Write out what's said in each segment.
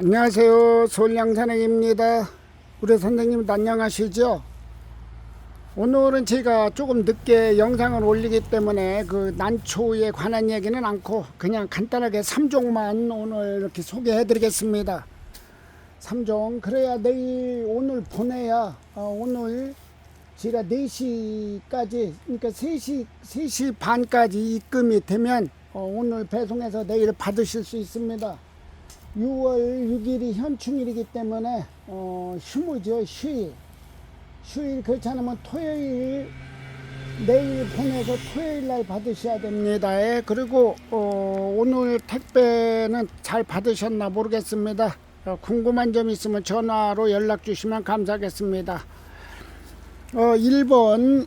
안녕하세요. 솔양산행입니다. 우리 선생님도 안녕하시죠? 오늘은 제가 조금 늦게 영상을 올리기 때문에 그 난초에 관한 얘기는 않고 그냥 간단하게 3종만 오늘 이렇게 소개해 드리겠습니다. 3종. 그래야 내일 오늘 보내야 어, 오늘 제가 4시까지 그러니까 3시 3시 반까지 입금이 되면 어, 오늘 배송해서 내일 받으실 수 있습니다. 6월 6일이 현충일이기 때문에 어, 휴무죠 휴일. 휴일 그렇지 않으면 토요일 내일 보내서 토요일 날 받으셔야 됩니다. 예, 그리고 어, 오늘 택배는 잘 받으셨나 모르겠습니다. 어, 궁금한 점 있으면 전화로 연락 주시면 감사하겠습니다. 어, 1번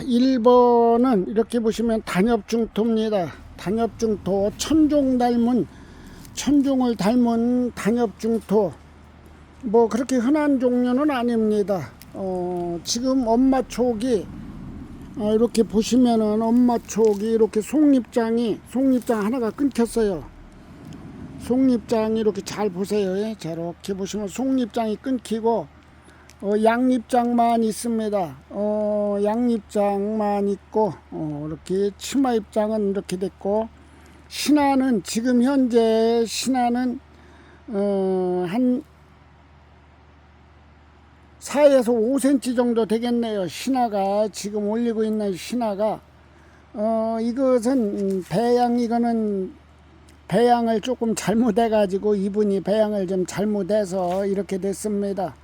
1번은 이렇게 보시면 단엽 중토입니다. 단엽 중토 천종 닮은 천종을 닮은 단엽중토 뭐 그렇게 흔한 종류는 아닙니다. 어, 지금 엄마 촉이 어, 이렇게 보시면은 엄마 촉이 이렇게 속립장이 속립장 하나가 끊겼어요. 속립장이 이렇게 잘 보세요. 예. 자, 이렇게 보시면 속립장이 끊기고 어, 양립장만 있습니다. 어, 양립장만 있고 어, 이렇게 치마 입장은 이렇게 됐고 신화는 지금 현재 신화는 어, 한 4에서 5cm 정도 되겠네요. 신화가 지금 올리고 있는 신화가 어, 이것은 배양 이거는 배양을 조금 잘못해 가지고 이분이 배양을 좀 잘못해서 이렇게 됐습니다.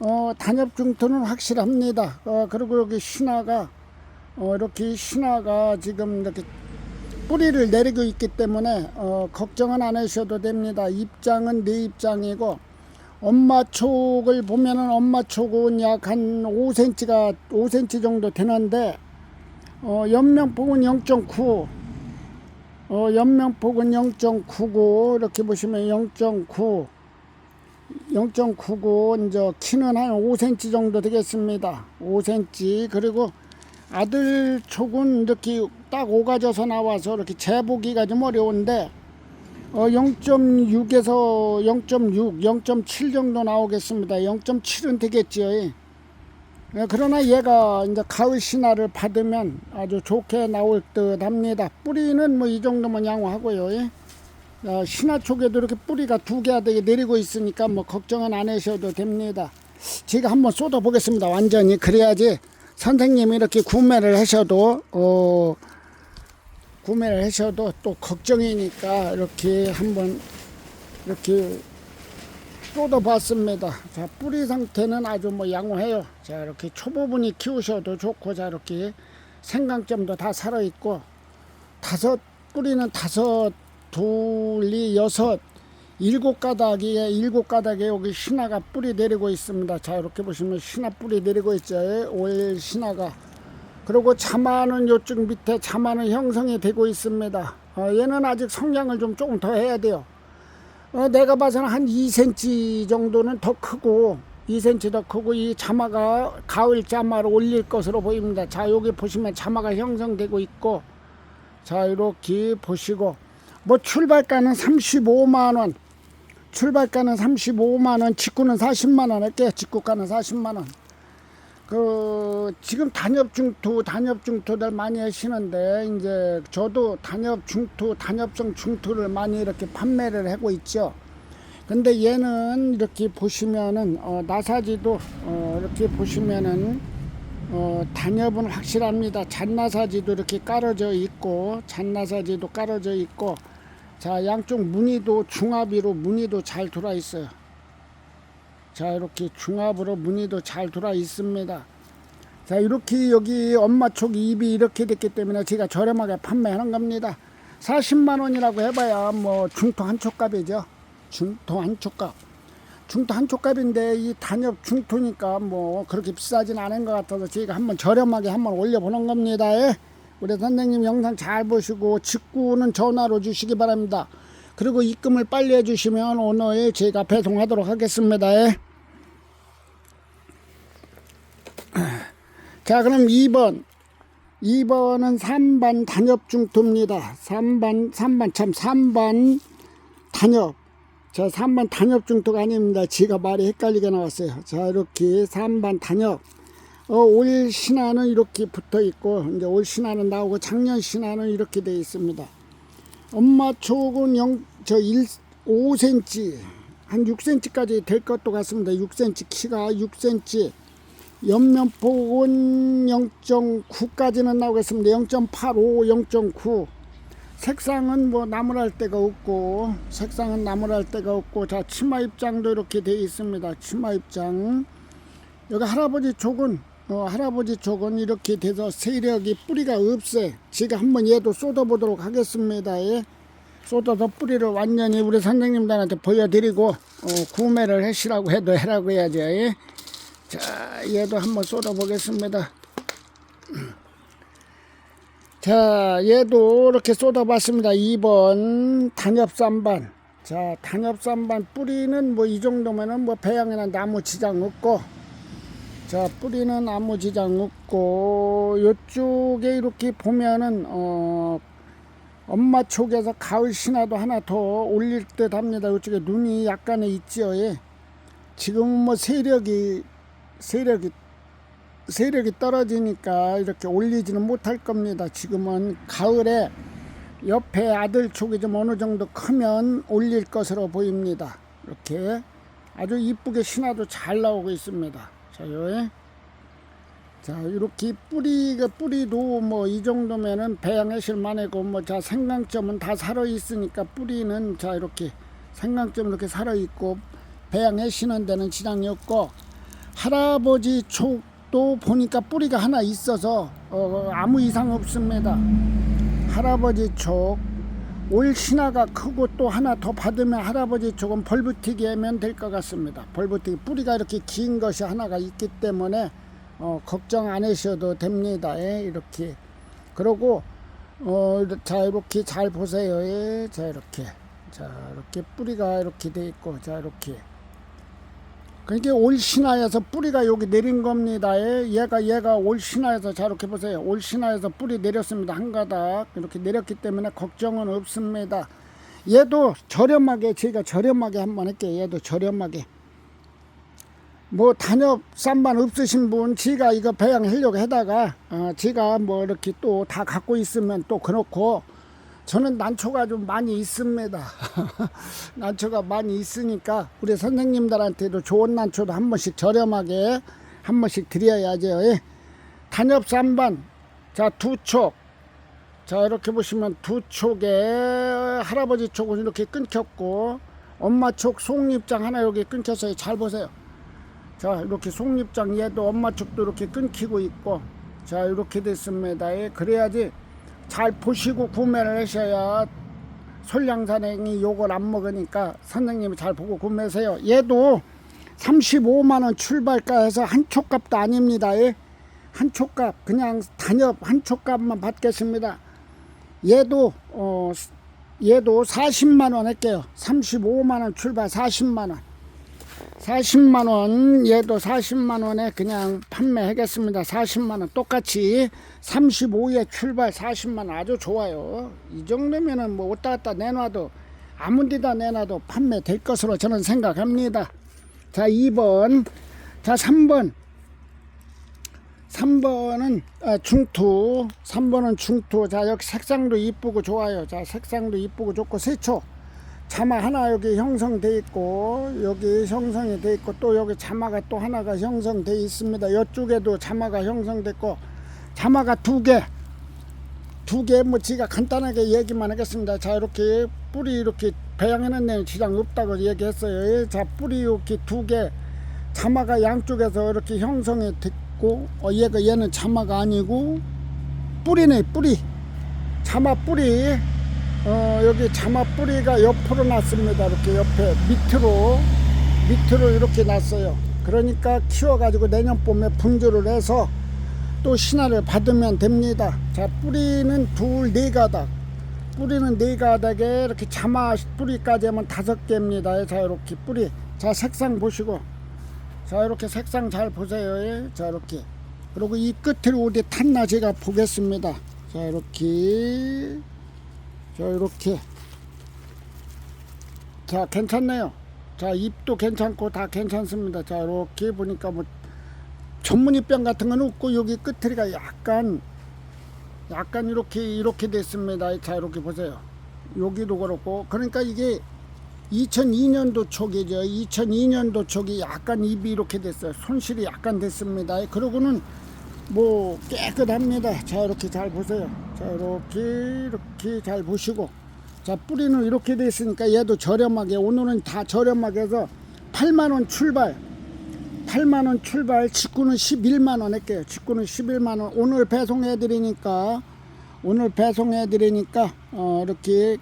어, 단엽 중토는 확실합니다. 어, 그리고 여기 신화가 어, 이렇게 신화가 지금 이렇게 뿌리를 내리고 있기 때문에 어, 걱정은 안 하셔도 됩니다. 입장은 내 입장이고 엄마 촉을 보면은 엄마 촉은 약 한 5cm가 5cm 정도 되는데 어, 옆면폭은 0.9 어, 옆면폭은 0.99 이렇게 보시면 0.9 0.99 이제 키는 한 5cm 정도 되겠습니다. 5cm 그리고 아들 촉은 이렇게 딱 오가져서 나와서 이렇게 재보기가 좀 어려운데 어 0.6에서 0.6, 0.7 정도 나오겠습니다. 0.7은 되겠죠. 예, 그러나 얘가 이제 가을 신화를 받으면 아주 좋게 나올 듯 합니다. 뿌리는 뭐 이 정도면 양호하고요. 예. 어, 신화 쪽에도 이렇게 뿌리가 두 개가 되게 내리고 있으니까 뭐 걱정은 안 하셔도 됩니다. 제가 한번 쏟아 보겠습니다. 완전히 그래야지 선생님이 이렇게 구매를 하셔도 어 구매를 하셔도 또 걱정이니까 이렇게 한번 이렇게 쏟아봤습니다. 자 뿌리 상태는 아주 뭐 양호해요. 자 이렇게 초보분이 키우셔도 좋고 자 이렇게 생강점도 다 살아 있고 다섯 뿌리는 다섯 둘이 여섯 일곱 가닥에 일곱 가닥에 여기 신화가 뿌리 내리고 있습니다. 자 이렇게 보시면 신화 뿌리 내리고 있죠. 올 신화가 그리고 자마는 요쪽 밑에 자마는 형성이 되고 있습니다. 어, 얘는 아직 성장을 좀 조금 더 해야 돼요. 어, 내가 봐서는 한 2cm 정도는 더 크고 2cm 더 크고 이 자마가 가을 자마로 올릴 것으로 보입니다. 자 여기 보시면 자마가 형성되고 있고 자 이렇게 보시고 뭐 출발가는 35만 원 출발가는 35만 원 직구는 40만 원 할게요. 직구가는 40만 원. 그 지금 단엽 중투 단엽 중투들 많이 하시는데 이제 저도 단엽 중투 단엽성 중투를 많이 이렇게 판매를 하고 있죠. 근데 얘는 이렇게 보시면은 어, 나사지도 어, 이렇게 보시면은 어, 단엽은 확실합니다. 잔나사지도 이렇게 깔아져 있고 잔나사지도 깔아져 있고 자 양쪽 무늬도 중합이로 무늬도 잘 들어 있어요. 자 이렇게 중합으로 무늬도 잘 들어 있습니다. 자 이렇게 여기 엄마 쪽 입이 이렇게 됐기 때문에 제가 저렴하게 판매하는 겁니다. 40만 원이라고 해봐야 뭐 중토 한 촉값이죠. 중토 한 촉값. 중토 한 촉값인데 이 단엽 중토니까 뭐 그렇게 비싸진 않은 것 같아서 제가 한번 저렴하게 한번 올려보는 겁니다. 예. 우리 선생님 영상 잘 보시고 직구는 전화로 주시기 바랍니다. 그리고 입금을 빨리 해주시면 오늘 제가 배송하도록 하겠습니다. 예. 자 그럼 2번 2번은 3반 단엽 중토입니다. 3반 3반 참 3반 단엽 자, 3번 단엽 중토가 아닙니다. 지가 말이 헷갈리게 나왔어요. 자, 이렇게 3번 단엽. 어, 올 신화는 이렇게 붙어 있고, 이제 올 신화는 나오고, 작년 신화는 이렇게 되어 있습니다. 엄마 촉은 0, 저 1, 5cm, 한 6cm까지 될 것도 같습니다. 6cm, 키가 6cm. 옆면폭은 0.9까지는 나오겠습니다. 0.85, 0.9. 색상은 뭐 나무랄 데가 없고 색상은 나무랄 데가 없고 자 치마 입장도 이렇게 되어 있습니다 치마 입장 여기 할아버지 족은 어, 할아버지 족은 이렇게 돼서 세력이 뿌리가 없어요 제가 한번 얘도 쏟아 보도록 하겠습니다 예. 쏟아서 뿌리를 완전히 우리 선생님들한테 보여드리고 어, 구매를 하시라고 해도 해라고 해야죠 예. 자 얘도 한번 쏟아 보겠습니다 자, 얘도 이렇게 쏟아봤습니다. 2번 단엽삼반. 자, 단엽삼반 뿌리는 뭐 이 정도면은 뭐 배양이나 나무 지장 없고, 자, 뿌리는 아무 지장 없고, 요쪽에 이렇게 보면은, 어, 엄마 쪽에서 가을 신화도 하나 더 올릴 듯 합니다. 이쪽에 눈이 약간의 있지요. 예. 지금은 뭐 세력이, 세력이 세력이 떨어지니까 이렇게 올리지는 못할 겁니다. 지금은 가을에 옆에 아들 촉이 좀 어느 정도 크면 올릴 것으로 보입니다. 이렇게 아주 이쁘게 신화도 잘 나오고 있습니다. 자, 요. 자, 이렇게 뿌리가 뿌리도 뭐 이 정도면은 배양하실 만하고 뭐 자 생강점은 다 살아 있으니까 뿌리는 자 이렇게 생강점 이렇게 살아 있고 배양하시는 데는 지장이 없고 할아버지 촉또 보니까 뿌리가 하나 있어서 어, 아무 이상 없습니다. 할아버지 촉. 올 신화가 크고 또 하나 더 받으면 할아버지 촉은 벌붙이기 하면 될 것 같습니다. 벌붙이기 뿌리가 이렇게 긴 것이 하나가 있기 때문에 어, 걱정 안 하셔도 됩니다. 예, 이렇게. 그리고 어, 자 이렇게 잘 보세요. 예, 자 이렇게. 자 이렇게 뿌리가 이렇게 돼 있고 자 이렇게. 그러니까 올 신화에서 뿌리가 여기 내린 겁니다. 예, 얘가 얘가 올 신화에서 자 이렇게 보세요. 올 신화에서 뿌리 내렸습니다. 한 가닥 이렇게 내렸기 때문에 걱정은 없습니다. 얘도 저렴하게 제가 저렴하게 한번 할게요. 얘도 저렴하게. 뭐 단엽 쌈반 없으신 분 지가 이거 배양하려고 하다가 어, 지가 뭐 이렇게 또 다 갖고 있으면 또 그렇고 저는 난초가 좀 많이 있습니다. 난초가 많이 있으니까 우리 선생님들한테도 좋은 난초도 한 번씩 저렴하게 한 번씩 드려야죠. 예. 단엽 쌈반 자 두 촉. 자 이렇게 보시면 두 촉에 할아버지 촉은 이렇게 끊겼고 엄마 촉 속립장 하나 여기 끊겼어요. 잘 보세요. 자 이렇게 속립장 얘도 엄마 촉도 이렇게 끊기고 있고 자 이렇게 됐습니다. 예. 그래야지 잘 보시고 구매를 하셔야 솔량산행이 요걸 안 먹으니까 선생님이 잘 보고 구매하세요. 얘도 35만원 출발가에서 한 촉값도 아닙니다. 예? 한 촉값 그냥 단엽 한 촉값만 받겠습니다. 얘도 어 얘도 40만원 할게요. 35만원 출발 40만원. 40만 원 얘도 40만 원에 그냥 판매하겠습니다. 40만 원. 똑같이 35에 출발 40만 원. 아주 좋아요. 이 정도면은 뭐 왔다 갔다 내놔도 아무 데다 내놔도 판매될 것으로 저는 생각합니다. 자 2번. 자 3번. 3번은 아, 중투. 3번은 중투. 자 여기 색상도 이쁘고 좋아요. 자 색상도 이쁘고 좋고 세초 자마 하나 여기 형성돼 있고 여기 형성이 돼 있고 또 여기 자마가 또 하나가 형성돼 있습니다. 이쪽에도 자마가 형성됐고 자마가 두 개. 두 개 뭐 제가 간단하게 얘기만 하겠습니다. 자 이렇게 뿌리 이렇게 배양해놓는 데는 지장 없다고 얘기했어요. 예, 자 뿌리 이렇게 두 개. 자마가 양쪽에서 이렇게 형성이 됐고 어 얘가 얘는 자마가 아니고 뿌리네 뿌리. 자마 뿌리 어, 여기 자마 뿌리가 옆으로 났습니다. 이렇게 옆에 밑으로 밑으로 이렇게 났어요. 그러니까 키워가지고 내년 봄에 분주를 해서 또 신화를 받으면 됩니다. 자 뿌리는 둘 네 가닥 뿌리는 네 가닥에 이렇게 자마 뿌리까지 하면 다섯 개입니다. 자 이렇게 뿌리 자 색상 보시고 자 이렇게 색상 잘 보세요. 예. 자 이렇게 그리고 이 끝을 어디 탔나 제가 보겠습니다. 자 이렇게 자 이렇게 자 괜찮네요. 자 잎도 괜찮고 다 괜찮습니다. 자 이렇게 보니까 뭐 전문잎병 같은 건 없고 여기 끝트리가 약간 약간 이렇게 이렇게 됐습니다. 자 이렇게 보세요. 여기도 그렇고 그러니까 이게 2002년도 초기죠. 2002년도 초기 약간 잎이 이렇게 됐어요. 손실이 약간 됐습니다. 그러고는 뭐 깨끗합니다. 자 이렇게 잘 보세요. 자 이렇게 이렇게 잘 보시고 자 뿌리는 이렇게 됐으니까 얘도 저렴하게 오늘은 다 저렴하게 해서 8만 원 출발 8만 원 출발 직구는 11만 원 할게요. 직구는 11만 원. 오늘 배송해 드리니까 오늘 배송해 드리니까 어 이렇게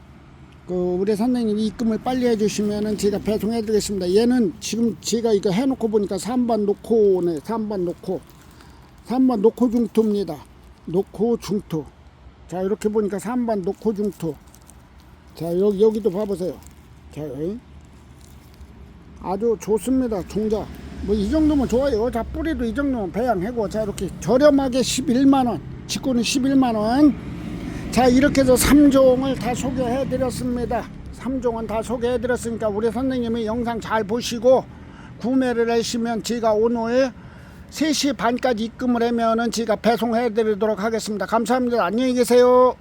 그 우리 선생님이 입금을 빨리 해 주시면은 제가 배송해 드리겠습니다. 얘는 지금 제가 이거 해 놓고 보니까 3번 놓고네. 3번 놓고 3번 놓고 중토입니다. 놓고 중토. 자, 이렇게 보니까 3번 놓고 중토. 자, 여기 여기도 봐 보세요. 자, 여기. 아주 좋습니다. 종자. 뭐 이 정도면 좋아요. 자 뿌리도 이 정도면 배양하고 자 이렇게 저렴하게 11만 원. 직구는 11만 원. 자 이렇게 해서 3종을 다 소개해 드렸습니다. 3종은 다 소개해 드렸으니까 우리 선생님이 영상 잘 보시고 구매를 하시면 제가 오늘 3시 반까지 입금을 하면은 제가 배송해 드리도록 하겠습니다. 감사합니다. 안녕히 계세요.